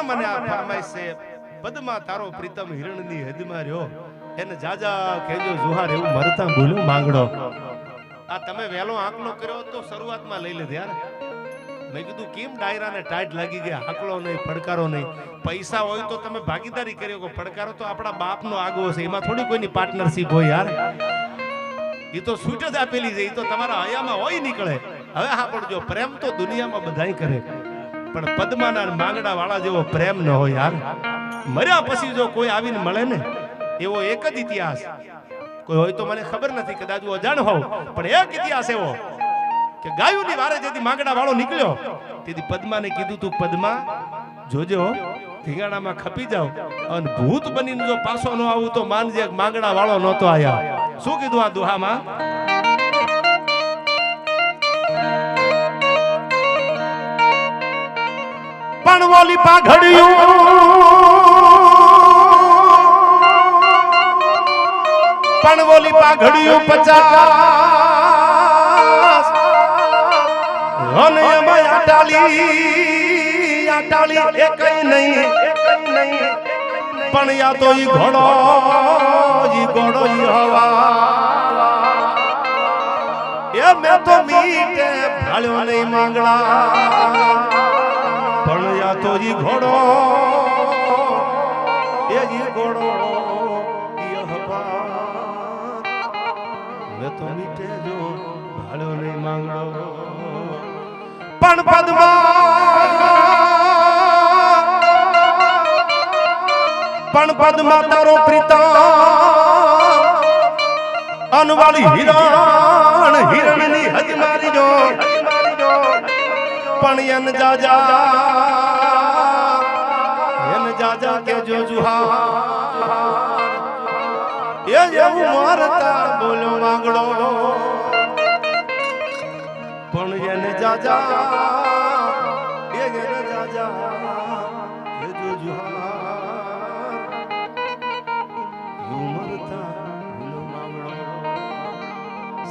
પણ મને આ ફરમાઈશ છે તારો પ્રીતમ હિરણની હદમાં રહ્યો. એને જાજા કેજો જુહાર, એવું મરતા બોલ્યો માંગડો. આ તમે વેલો આંકલો કર્યો તો શરૂઆતમાં લઈ લીધી યાર મેં કીધું, કેમ ડાયરાને ટાઈટ લાગી ગયા? હાકલો નહીં, પડકારો નહીં. પૈસા હોય તો તમે ભાગીદારી કરી શકો. પડકારો તો આપણા બાપનો આગવો છે. એમાં થોડી કોઈની પાર્ટનરશિપ હોય, યાર. એ તો છૂટ જ આપેલી છે. એ તો તમારા હયામાં હોય નીકળે. હવે હા પડજો પ્રેમ તો દુનિયામાં બધાય કરે. પણ પદ્માના માંગડા વાળા જેવો પ્રેમ ન હોય યાર. મર્યા પછી જો કોઈ આવીને મળે ને, એવો એક જ ઇતિહાસ. કોઈ હોય તો મને ખબર નથી, કદાચ હું અજાણ હોઉં, પણ એક ઇતિહાસ એવો કે ગાયુંની વારે જેથી માંગડા વાળો નીકળ્યો, તેથી પદ્માને કીધું, તું પદ્મા, જોજો ધીંગાણામાં ખપી જાવ. અને ભૂત બનીને જો પાછો ન આવું તો માનજે માંગડા વાળો નહોતો આયા. શું કીધું આ દુહામાં? પણ ઓલી પાઘડિયું પણ ઓલી પાઘડિયું પચાસ. અને એમાં આટાલી આટાલી એકઈ નહીં. પણ યા તો ઈ ઘોડો ઈ ઘોડો ઈ હવા. એ મેં તો મીટે ભાળ્યો નહીં માંગડા તો ઈ ઘોડો એ ઈ ઘોડો તો મીટે જો ભાળ્યો નહીં માંગડો. પણ પદમા પણ પદમા તારો પ્રીતા અનવાળી હિરણ, હિરણની હજ મારી જો પણ એન જાજા જાજા કે જો જુહા એ જેવું મારતા બોલો માંગડો પણ એને જાજા, એ યન જાજા કે જો જુહા મરતા બોલો માંગડો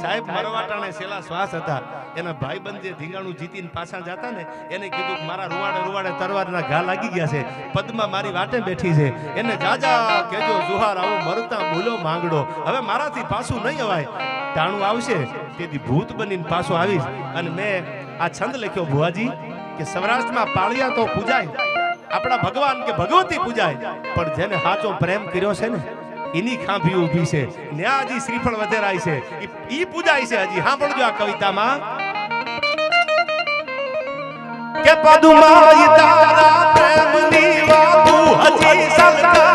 સાહેબ મરવાટાણે છેલ્લા શ્વાસ હતા. એના ભાઈબંધ જે ધીંગાણું જીતીને પાછા જતા ને એને કીધું મારા રૂવાડે રૂવાડે તરવારના ઘા લાગી ગયા છે, પદમાં મારી વાટે બેઠી છે. એને જાજા કેજો જુહાર, આવું મરતા ભૂલો માંગડો. હવે મારાથી પાછું નહીં અવાય. ટાણું આવશે, તેથી ભૂત બનીને પાછો આવીશ. અને મેં આ છંદ લખ્યો, ભુવાજી, કે સૌરાષ્ટ્રમાં પાળિયા તો પૂજાય, આપણા ભગવાન કે ભગવતી પૂજાય, પણ જેને સાચો પ્રેમ કર્યો છે ને, એની ખાંભી ઊભી છે. ન્યા હજી શ્રીફળ વધેરાય છે. ઈ પૂજાય છે હજી. સાંભળજો આ કવિતામાં. કે પદુમાઈ તારા પ્રેમની વાતો હજી સલકાય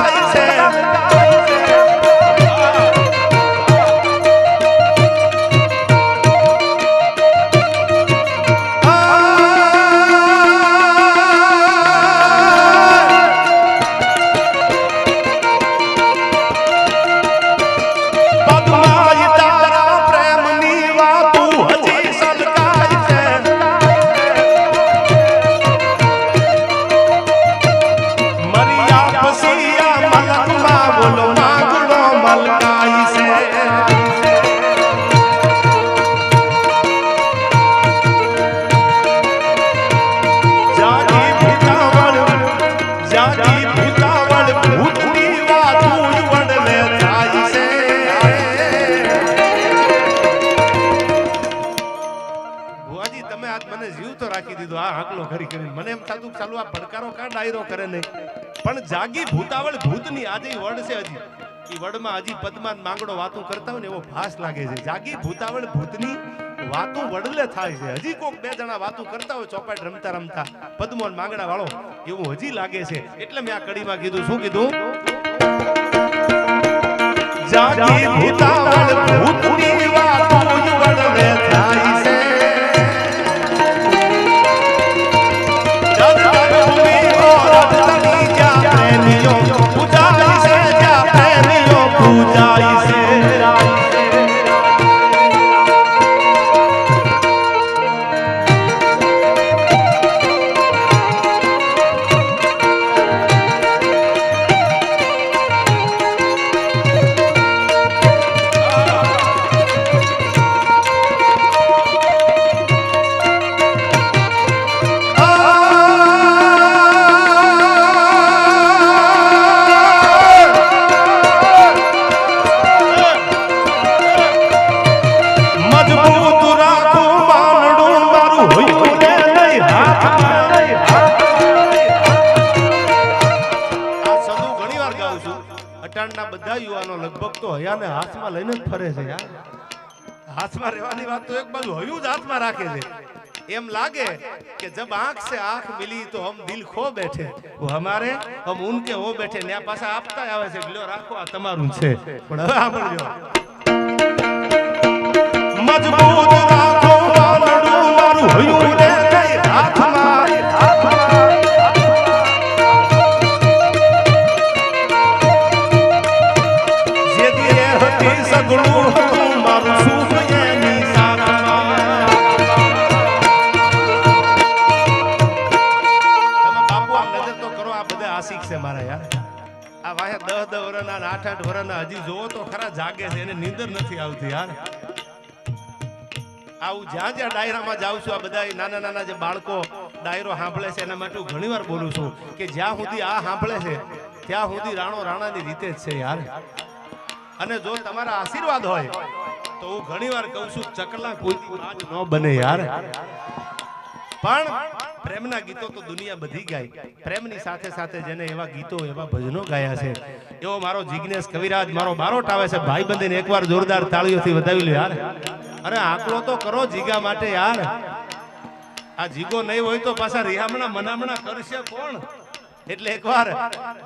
કે ચાલુ, આ પડકારો કા ડાયરો કરે નહીં? પણ જાગી ભૂતાવળ ભૂતની આજે વડ છે હજી. એ વડમાં હજી પદ્માન માંગડો વાતો કરતા હોય ને એવો ભાસ લાગે છે. જાગી ભૂતાવળ ભૂતની વાતો વડલે થાય છે. હજી કોક બે જણા વાતો કરતા હોય, ચોપાટ રમતા રમતા. પદ્મોન માંગડા વાળો, એવું હજી લાગે છે. એટલે મેં આ કડીમાં કીધું, શું કીધું? જાગી ભૂતાવળ ભૂતની વાતો ગુજરાતમાં રાખે છે. એમ લાગે કે જબ આંખ સે આંખ મિલી તો હમ દિલ ખો બેઠે. હમારે, હમ ઉનકે હો બેઠે. ને પાછા આપતા આવે છે. લ્યો, રાખો, આ તમારું છે. પણ હવે સાંભળજો. મજબૂત રાખો મારું હયું રે. વાહે દસ દસ વર્ષના આઠ આઠ વર્ષના હજી જોવો તો ખરા જાગે છે, એને નીંદર નથી આવતી યાર. આવું જ્યાં જ્યાં ડાયરામાં જાઉં છું, આ બધા નાના નાના જે બાળકો ડાયરો સાંભળે છે, એના માટે હું ઘણીવાર બોલું છું કે જ્યાં સુધી આ સાંભળે છે, ત્યાં સુધી રાણો રાણાની રીતે જ છે યાર. અને જો તમારા આશીર્વાદ હોય, તો હું ઘણીવાર કહું છું, ચકલા કોઈ ન બને યાર. પણ પ્રેમના ગીતો તો દુનિયા બધી ગાય. પ્રેમની સાથે સાથે જેને એવા ગીતો, એવા ભજનો ગાયા છે. એવો મારો જિજ્ઞેશ કવિરાજ, મારો બારોટ આવે છે. ભાઈ બંધીને એકવાર જોરદાર તાળીઓથી વધાવી લો યાર. અરે આકલો તો કરો જીગા માટે યાર. આ જીગો નહીં હોય તો પાછા રિહામણા મનામણા કરશે કોણ? એટલે એકવાર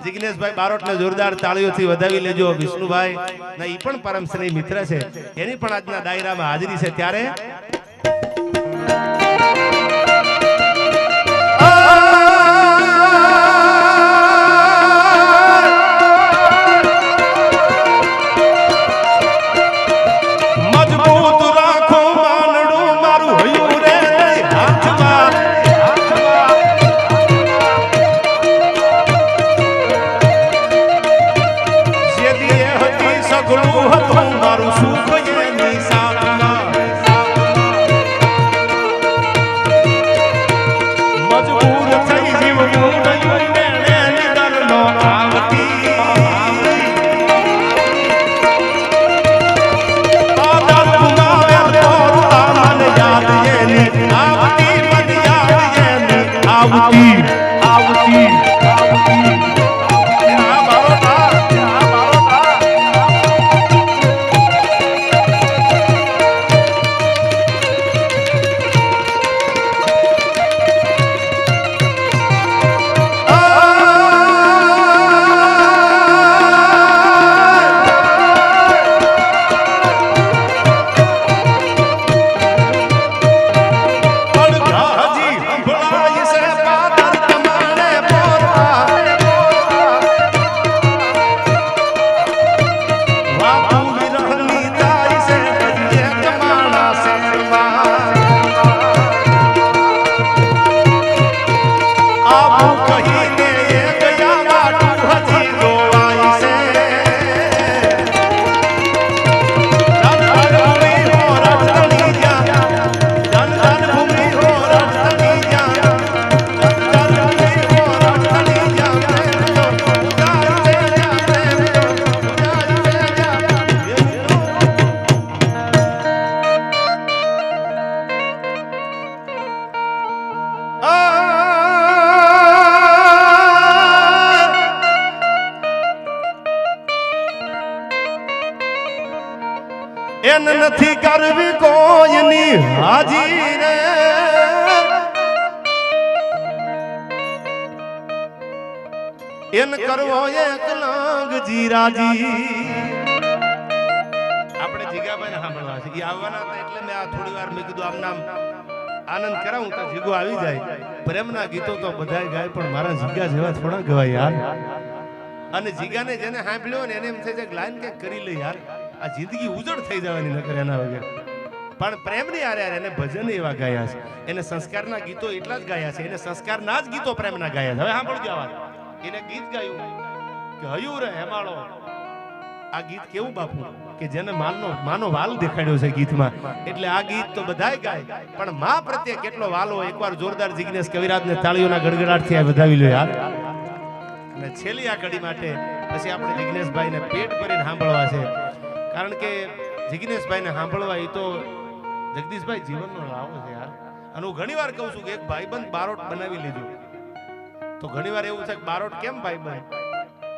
જિગ્નેશભાઈ બારોટને જોરદાર તાળીઓથી વધાવી લેજો. વિષ્ણુભાઈ, ના એ પણ પરમ સ્નેહી મિત્ર છે. એની પણ આજના ડાયરામાં હાજરી છે. ત્યારે એન નથી કરવી કોઈની હાજી રે. એન કરવો એકલાંગ જીરાજી. આપણે જીગાભાઈ સાંભળવા છે. એ આવવાના હતા એટલે મેં આ થોડી વાર મેં કીધું, આમ નામ આનંદ કરાવું તો જીગો આવી જાય. પ્રેમના ગીતો તો બધા ગાય, પણ મારા જીગા જેવા થોડા ગવાય યાર. અને જીગાને જેને સાંભળ્યો ને એને એમ થાય છે લાઈન કંઈક કરી લે યાર. આ જિંદગી ઉજળ થઈ જવાની નકર એના વગર. પણ પ્રેમની યાર યાર એને ભજન એવા ગાયા છે. એને સંસ્કારના ગીતો એટલા જ ગાયા છે. એને સંસ્કારના જ ગીતો પ્રેમના ગાયા છે. હવે સાંભળજો આ એને ગીત ગાયું કે હયું રે હેમાળો. આ ગીત કેવું બાપુ? કે જેને માલનો માનો વાલ દેખાડ્યો છે ગીતમાં. એટલે આ ગીત તો બધાય ગાય. પણ માં પ્રત્યે કેટલો વાલો એકવાર જોરદાર જિગ્નેશ કવિરાજને તાળીઓના ગડગડાટથી આ વધાવી લો યાર અને છેલ્લી આ કડી માટે પછી આપણે જિગ્નેશભાઈને પેટ ભરીને સાંભળવા છે. કારણ કે જિગ્નેશભાઈને સાંભળવા એ તો જગદીશભાઈ જીવનનો લાવો છે યાર. અને હું ઘણીવાર કહું છું કે એક ભાઈબંધ બારોટ બનાવી લીધું તો ઘણીવાર એવું છે કે બારોટ કેમ ભાઈબંધ?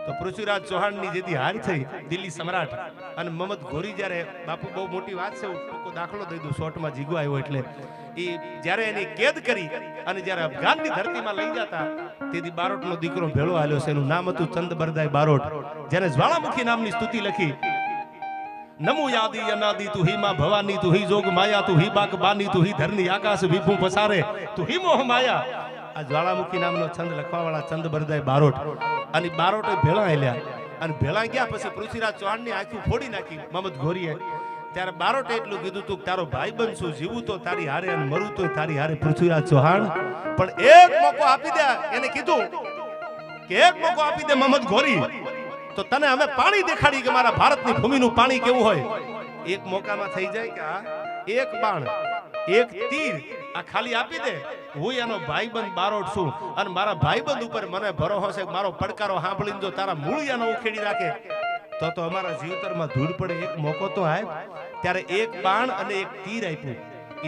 તો પૃથ્વીરાજ ચૌહાણની જેથી હાર થઈ, દિલ્હી સમ્રાટ, અને મહમદ ઘોરી જ્યારે, બાપુ બહુ મોટી વાત છે દાખલો દઈ દઉં, શોર્ટમાં જીગો આવ્યો એટલે. એ જ્યારે એની કેદ કરી, અને જ્યારે અફઘાનની ધરતીમાં લઈ જતા, તેથી બારોટનો દીકરો ભેળો આવ્યો છે, એનું નામ હતું ચંદ બરદાય બારોટ. જેને જ્વાળામુખી નામની સ્તુતિ લખી નમો યાદી અનાદી તું હી માં ભવાની તું હી જોગ માયા તું હી બાક બાની તું હી ધરની આકાશ વિભુ પસારે. તું હી મોહ માયા. આ જ્વાળામુખી નામનો છંદ લખવાવાળા ચંદ બરદાય બારોટ. અને બારોટે ભેળા હેલ્યા અને ભેળા ગયા પછી પૃથ્વીરાજ ચૌહાણની આંખું ફોડી નાખી. મમદ ઘોરીએ. ત્યારે બારોટે એટલું કીધું તું તારો ભાઈ બનશું જીવું તો તારી હારે અને મરું તો તારી હારે પૃથ્વીરાજ ચૌહાણ. પણ એક મોકો આપી દે, એને કીધું. કે એક મોકો આપી દે મમદ ઘોરી. તો તને અમે પાણી દેખાડી કે મારા ભારતની ભૂમિનું પાણી કેવું હોય? એક મોકામાં થઈ જાય કે એક બાણ, એક તીર આ ખાલી આપી દે. હું એનો ભાઈબંધ બારોટ છું અને મારા ભાઈબંધ ઉપર મને ભરોસો છે. મારો પડકારો સાંભળીને જો તારા મૂળિયાનો ઉખેડી રાખે, તો તો અમારા જીવતરમાં ધૂળ પડે. એક મોકો તો આય. ત્યારે એક બાણ અને એક તીર આપ્યું.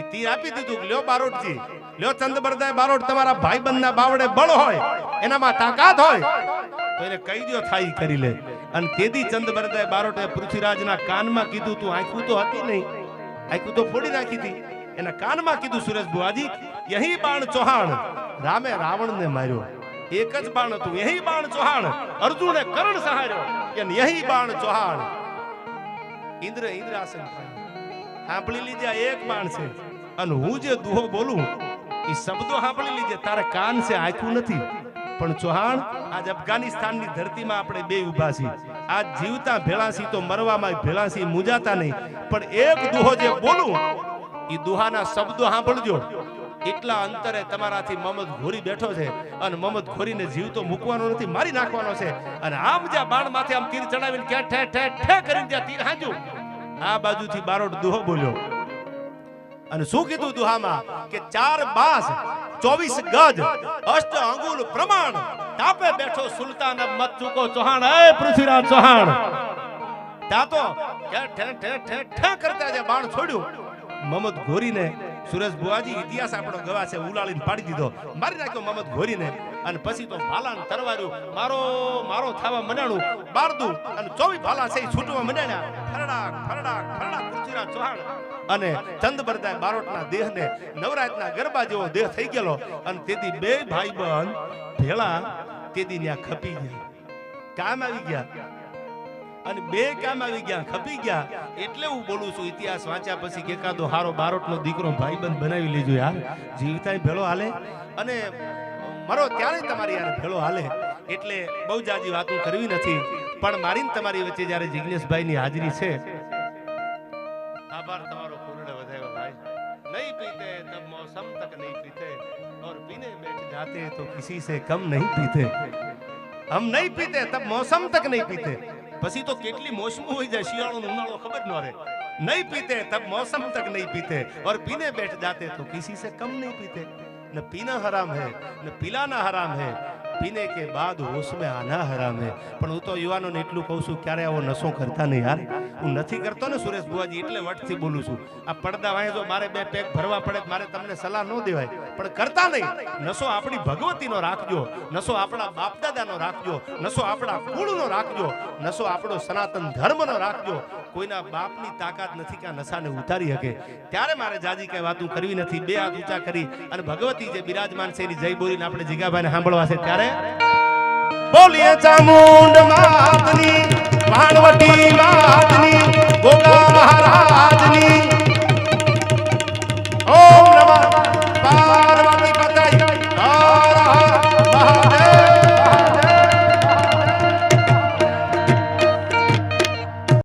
એ તીર આપી દીધું લ્યો બારોટજી, લ્યો ચંદબરદાય બારોટ તમારા ભાઈબંધના બાવડે બળ હોય, એનામાં તાકાત હોય. તો એને કહી દો થાય કરી લે. અને તેદી ચંદબરદાય બારોટે પૃથ્વીરાજના કાનમાં કીધું તું, આંખું તો હતી નહીં. આંખું તો ફોડી નાખી હતી. એના કાનમાં કીધું, સુરેશ બુઆજી યહી બાણ ચૌહાણ. રામે રાવણને માર્યો. એક જ બાણ હતું, યહી બાણ ચૌહાણ. અર્જુને કરણ સહાર્યો કે યહી બાણ ચૌહાણ. ઇન્દ્ર ઇન્દ્રાસન સાંભળી લીજે આ એક બાણ છે. અને હું જે દુહો બોલું એ શબ્દો સાંભળી લીજે તારે કાન છે, આંખું નથી. પણ ચૌહાણ, આજ અફઘાનિસ્તાનની ધરતીમાં આપણે બે ઊભા છીએ. આજ જીવતા ભેળાસી તો મરવામાં ભેળાસી મુજાતા નહીં, પણ એક દુહો જે બોલું એ દુહાના શબ્દો સાંભળજો. એટલા અંતરે તમારાથી મમદ ઘોરી બેઠો છે અને મમદ ઘોરીને જીવતો મૂકવાનો નથી, મારી નાખવાનો છે. અને આમ જ્યાં બાણ માથે આમ તીર ચડાવીને ક્યાં ઠે ઠે ઠે કરીને જ્યાં તીર હાંજુ. આ બાજુથી બારોટ દુહો બોલ્યો. અને શું કીધું દુહામાં? કે ચાર બાસ ચોવીસ ગજ અષ્ટ અંગુલ પ્રમાણ. તાપે બેઠો સુલતાન મત ચૂકો ચૌહાણ. એ પૃથ્વીરાજ ચૌહાણ. તાતો ઠે ઠે ઠે ઠે કરતા જે બાણ છોડ્યું. મમદ ઘોરીને સુરેશ બુવાજી ઇતિહાસ આપણો ગવા છે, ઉલાળીને પાડી દીધો. મારી નાખ્યો મમત ઘોરીને. અને પછી તો ભાલાને તરવાર્યું. મારો મારો થવા મનાણું. બારદું અને ચોવી ભાલા છે છૂટવા મનાણ્યા. ફરડાક ફરડાક ફરડાક, પૃથ્વીરાજ ચૌહાણ. અને ચંદબરદાય બારોટના દેહને નવરાતના ગરબા જેવો દેહ થઈ ગયેલો. અને તેથી બે ભાઈ બહેન ભેળા તેથી ત્યાં ખપી ગયા. કામ આવી ગયા. અને બે કામ આવી ગયા ખપી ગયા એટલે હું બોલું છું ઇતિહાસ વાંચ્યા પછી કે એકાદો હારો બારોટનો દીકરો ભાઈબંધ બનાવી લેજો યાર જીવતાય ભેળો હાલે અને મરો ત્યારે તમારી યાર ભેળો હાલે એટલે બહુ જાજી વાતો કરવી નથી પણ મારી ને તમારી વચ્ચે જ્યારે જિગ્નેશભાઈની હાજરી છે આભાર તમારો પૂર્ણ વધાયો ભાઈ નહીં પીતે તબ મૌસમ તક નહીં પીતે और पीने बैठ जाते तो किसी से कम नहीं पीते हम नहीं पीते तब मौसम तक नहीं पीते પછી તો કેટલી મોસમું હોય જાય શિયાળો ને ઉનાળો ખબર ન રહે નહીં પીતે તબ मौसम तक नहीं पीते और पीने बैठ जाते तो किसी से कम नहीं पीते न पीना हराम है न पिलाना हराम है પીને કે બાદ હોશ આના હરામ પણ હું તો યુવાનોને એટલું કહું છું, ક્યારે આવો નશો કરતા નહીં યાર. હું નથી કરતો ને સુરેશ બુવાજી એટલે વટથી બોલું છું. આ પડદા વાંહે મારે બે પેક ભરવા પડે મારે તમને સલાહ ન દેવાય. પણ કરતા નહીં. નશો આપણી ભગવતીનો રાખજો. નશો આપણા બાપ દાદાનો રાખજો. નશો આપણા કુળનો રાખજો. નશો આપણો સનાતન ધર્મનો રાખજો. કોઈના બાપની તાકાત નથી કે આ નશાને ઉતારી શકે. ત્યારે મારે જાજી કઈ વાતું કરવી નથી. બે હાથ ઊંચા કરી અને ભગવતી જે બિરાજમાન છે એની જય બોલીને આપણે જીગાભાઈને સાંભળવા છે. ત્યારે ત્યારે બોલીએ ચામુંડ માતની વાણવટી માતની ગોગા મહારાજ